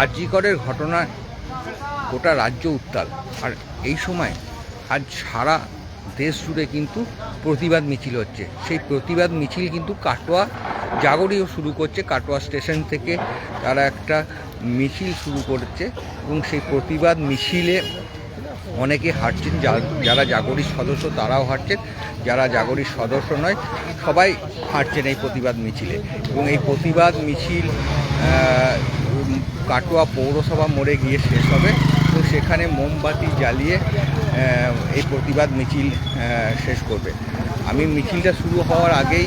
আরজিকরের ঘটনায় গোটা রাজ্য উত্তাল। আর এই সময় আজ সারা দেশ জুড়ে কিন্তু প্রতিবাদ মিছিল হচ্ছে। সেই প্রতিবাদ মিছিল কিন্তু কাটোয়া জাগরিও শুরু করছে। কাটোয়া স্টেশন থেকে তারা একটা মিছিল শুরু করেছে এবং সেই প্রতিবাদ মিছিলে অনেকে হাঁটছেন যারা জাগরির সদস্য তারাও হাঁটছেন, যারা জাগরির সদস্য নয়, সবাই হাঁটছেন এই প্রতিবাদ মিছিলে। এবং এই প্রতিবাদ মিছিল কাটোয়া পৌরসভা মোড়ে গিয়ে শেষ হবে। তো সেখানে মোমবাতি জ্বালিয়ে এই প্রতিবাদ মিছিল শেষ করবে। আমি মিছিলটা শুরু হওয়ার আগেই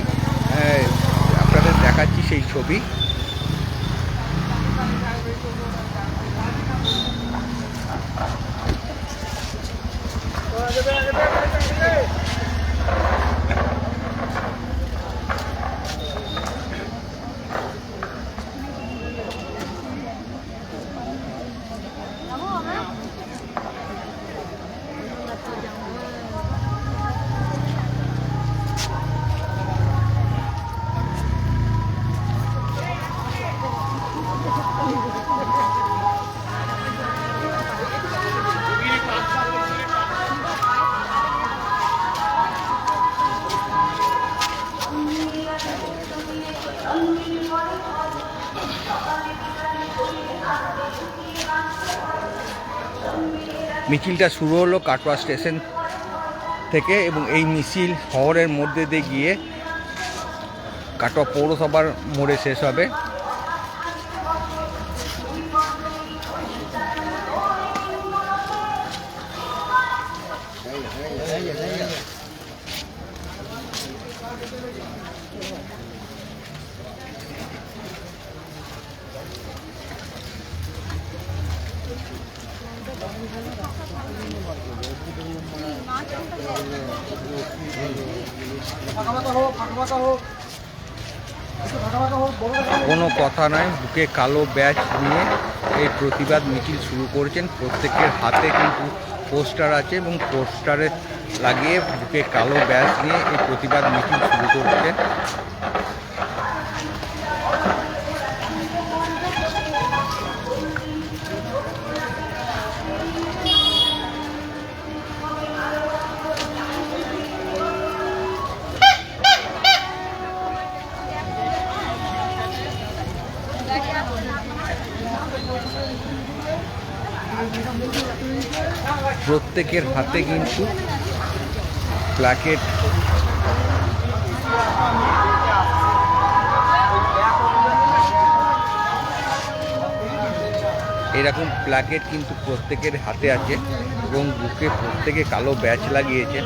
আপনাদের দেখাচ্ছি সেই ছবি। যাবে মিছিলটা শুরু হলো কাটোয়া স্টেশন থেকে এবং এই মিছিল শহরের মধ্যে দিয়ে গিয়ে কাটোয়া পৌরসভার মোড়ে শেষ হবে। কোনো কথা নয় বুকে কালো ব্যাচ নিয়ে এই প্রতিবাদ মিছিল শুরু করেছেন। প্রত্যেকের হাতে কিন্তু পোস্টার আছে এবং পোস্টারে লাগিয়ে বুকে কালো ব্যাচ নিয়ে এই প্রতিবাদ মিছিল শুরু করছেন। প্রত্যেকের হাতে কিন্তু প্ল্যাকেট এরকম প্ল্যাকেট কিন্তু প্রত্যেকের হাতে আছে এবং বুকে প্রত্যেকে কালো ব্যাচ লাগিয়েছে।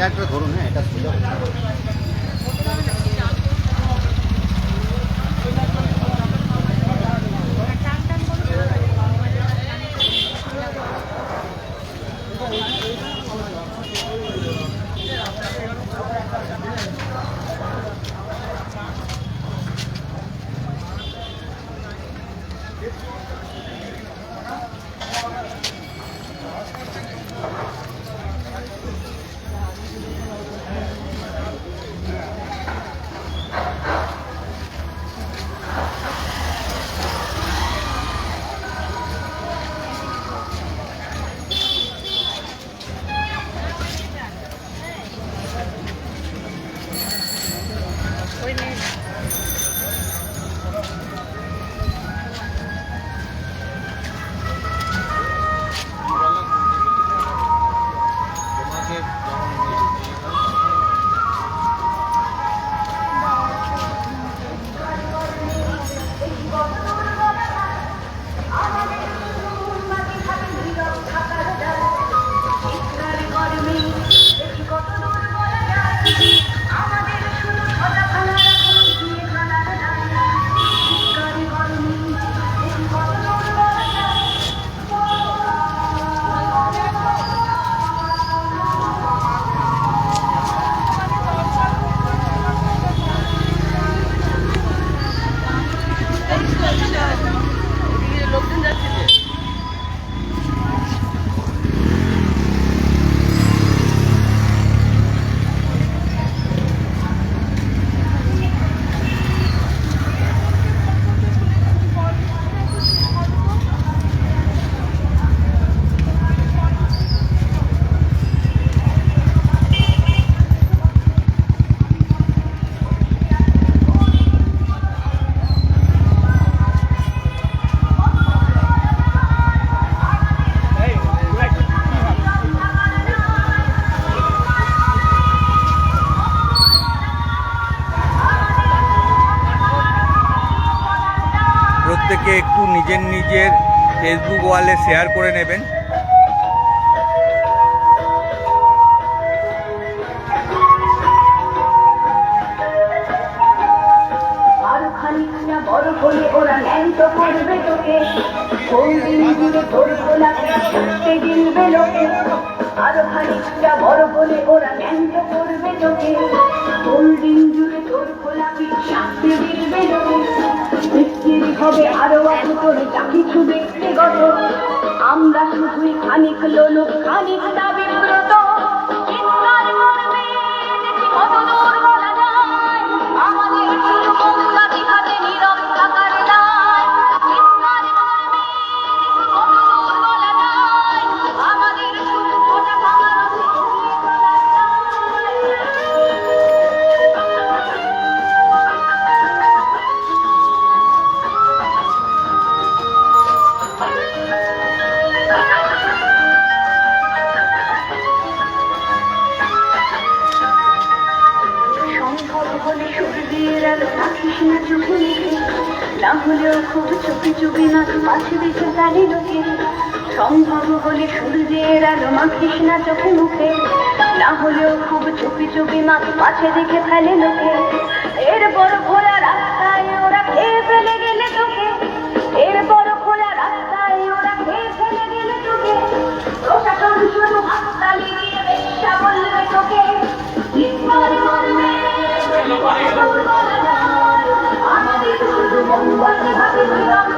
একটা ধরুন হ্যাঁ এটা সোজা ফেসবুক ওয়ালে শেয়ার করে নেবেন। আমরা শুধুই খানিক লোলুপ খানিকটা বিব্রত। চিৎকার মর্মে দেখি খুব চুপি চুপি না পাশে দেখে জানি লোকে সম্ভব হলে সূর্যের আলো মাখিস না চোখে মুখে। না হলেও খুব চুপি চুপি মা পাশে দেখে ফেলে লোকে। এরপর খোলা রাস্তায় ওরা খেয়ে ফেলে গেলে তোকে। এরপর খোলা রাস্তায় ওরা খেয়ে ফেলে গেলে তোকে। প্রশাসন শুধু হাততালি দিয়ে বেশ্যা বলবে তোকে। চিৎকার Happy birthday, happy birthday.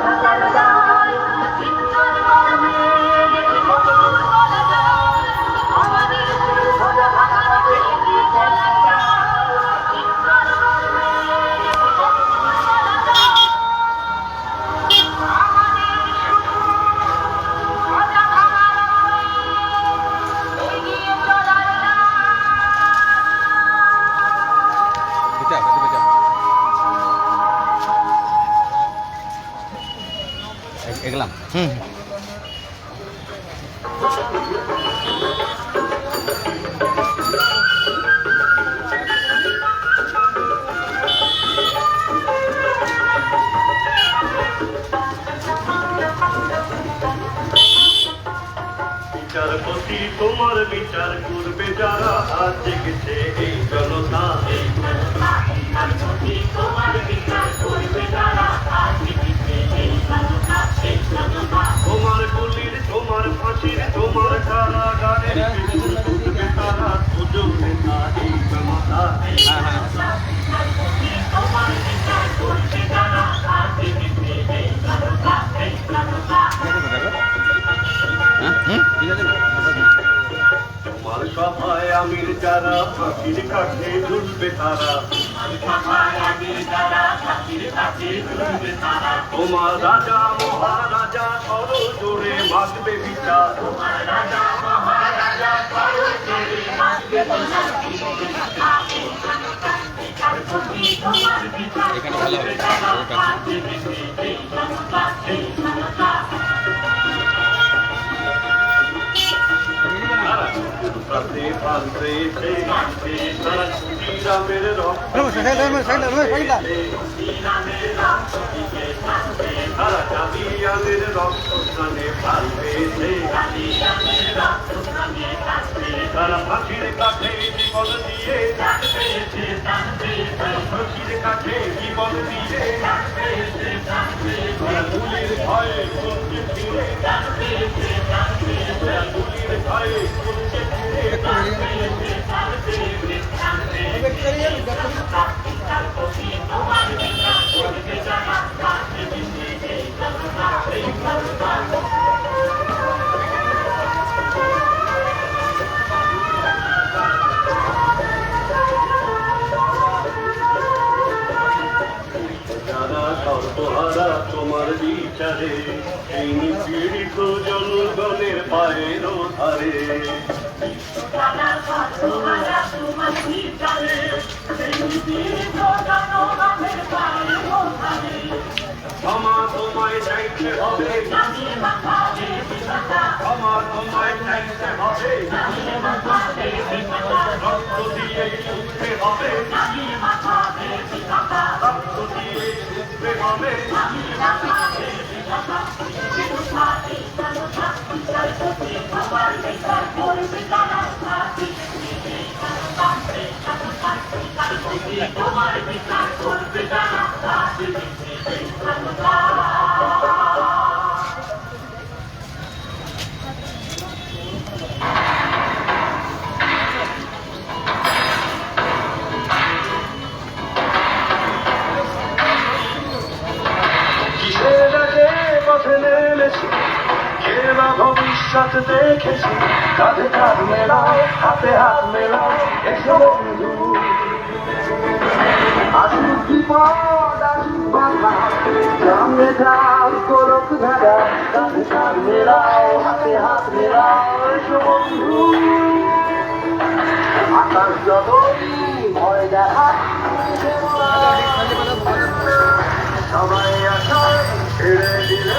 বিচার করবে যারা আজ জেগেছে সভায় আমির যারা ফাঁসির কাঠে ঝুলবে তারা। তোমার রাজা মহারাজা সর জোরে মাগবে বিচার। এখানে ভালো হবে তারা ফাঁসির কাছে জীবন দিয়ে ফাঁসির কাছে জীবন দিয়ে করছে ফিরে যারা দেখতে হবে আমার তোমায় দেখতে তোমার বিচার করবে না গ্রামে গ্রাম করুক ভেড়া কাঁধে কাঁধ মেলাও হাতে হাত মেলাও, এসো বন্ধু। আকাশ জগতি ভয় দেখা সবাই আসায় ছেড়ে দিল।